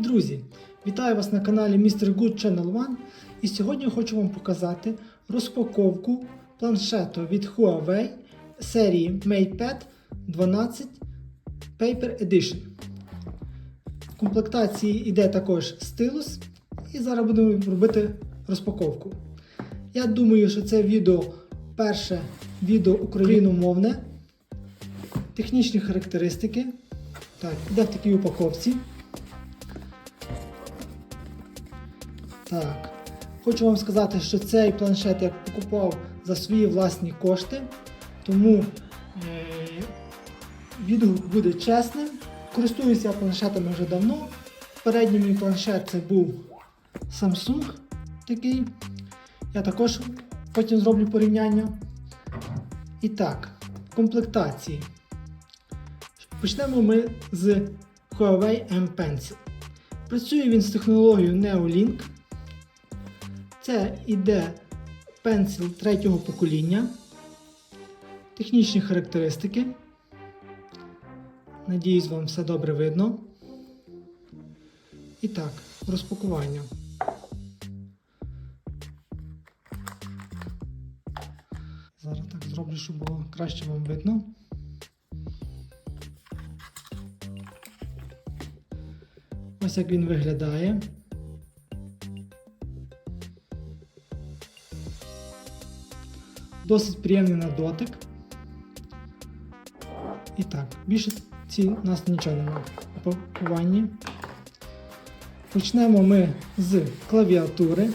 друзі! Вітаю вас на каналі Mr. Good Channel One і сьогодні я хочу вам показати розпаковку планшету від Huawei серії MatePad 12 Paper Edition. В комплектації йде також стилус і зараз будемо робити розпаковку. Я думаю, що це відео перше відео україномовне. Технічні характеристики. Так, іде в такій упаковці. Так. Хочу вам сказати, що цей планшет я покупав за свої власні кошти, тому е, відгук буде чесним. Користуюся я планшетами вже давно. Передній мій планшет це був Samsung такий. Я також потім зроблю порівняння. І так, комплектації. Почнемо ми з Huawei M Pencil. Працює він з технологією Neolink. Це іде пенсил третього покоління. Технічні характеристики. Надіюсь, вам все добре видно. І так, розпакування. Зараз так зроблю, щоб було краще вам видно. Ось як він виглядає. Досить приємний на дотик. І так, більше ці нас нічого немає у пакуванні. Почнемо ми з клавіатури.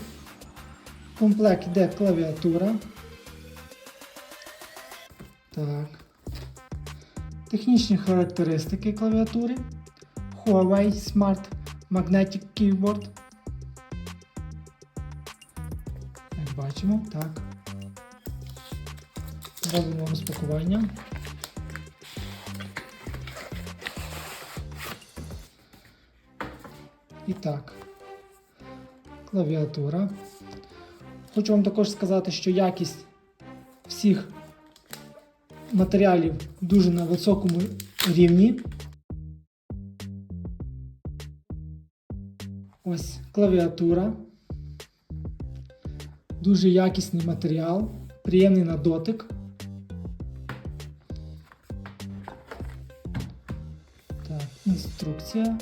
В комплект йде клавіатура. Так. Технічні характеристики клавіатури. Huawei Smart Magnetic Keyboard. Як бачимо, так. Робимо розпакування. І так, клавіатура. Хочу вам також сказати, що якість всіх матеріалів дуже на високому рівні. Ось клавіатура. Дуже якісний матеріал, приємний на дотик. Інструкція.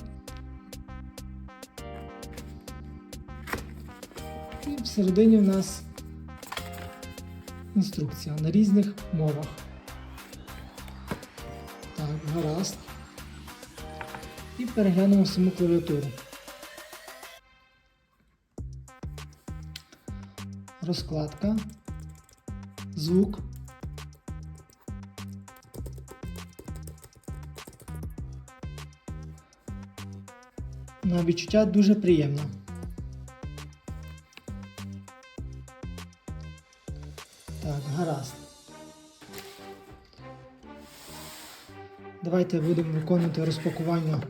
І всередині в нас інструкція на різних мовах. Так, гаразд. І переглянемо саму клавіатуру. Розкладка, звук. На відчуття дуже приємно. Так, гаразд. Давайте будемо виконувати розпакування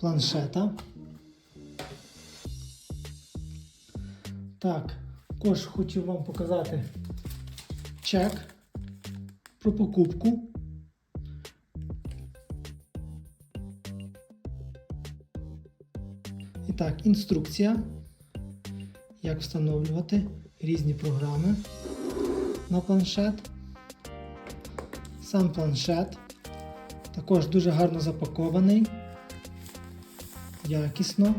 планшета. Так, також хочу вам показати чек про покупку. І так, інструкція, як встановлювати різні програми на планшет. Сам планшет також дуже гарно запакований, якісно.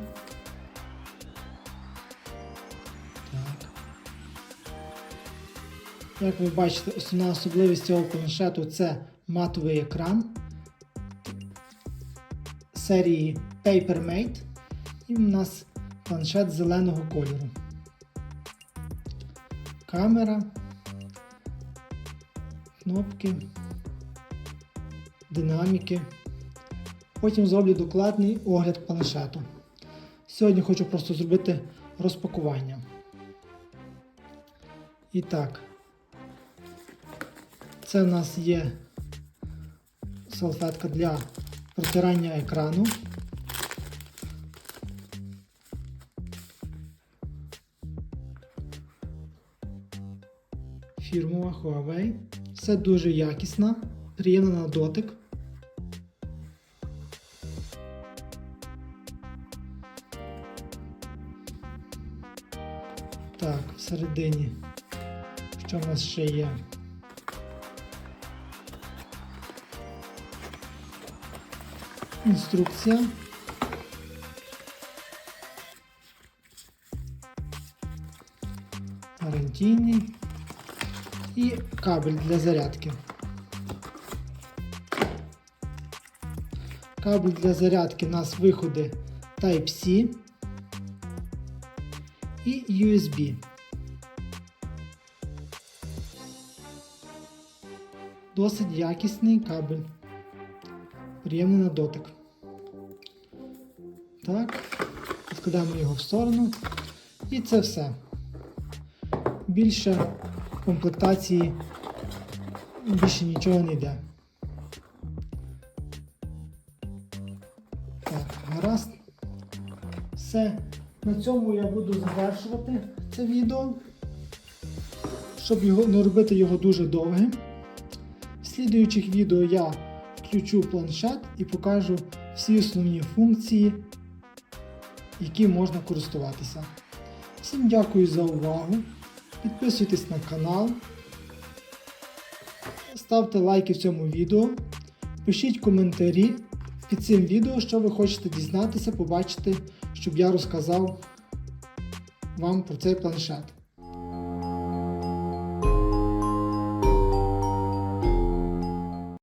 Так. Як ви бачите, основна особливість цього планшету це матовий екран серії PaperMate. І в нас планшет зеленого кольору. Камера, кнопки, динаміки. Потім зроблю докладний огляд планшету. Сьогодні хочу просто зробити розпакування. І так, це в нас є салфетка для протирання екрану. фірмова Huawei. Все дуже якісна, приємна на дотик. Так, всередині, що в нас ще є? Інструкція. Гарантійний і кабель для зарядки. Кабель для зарядки у нас виходи Type-C і USB. Досить якісний кабель. Приємний на дотик. Так, відкладаємо його в сторону. І це все. Більше комплектації більше нічого не йде. Так, гаразд. Все. На цьому я буду завершувати це відео, щоб його, не робити його дуже довгим. В слідуючих відео я включу планшет і покажу всі основні функції, які можна користуватися. Всім дякую за увагу. Підписуйтесь на канал, ставте лайки в цьому відео, пишіть коментарі під цим відео, що ви хочете дізнатися, побачити, щоб я розказав вам про цей планшет.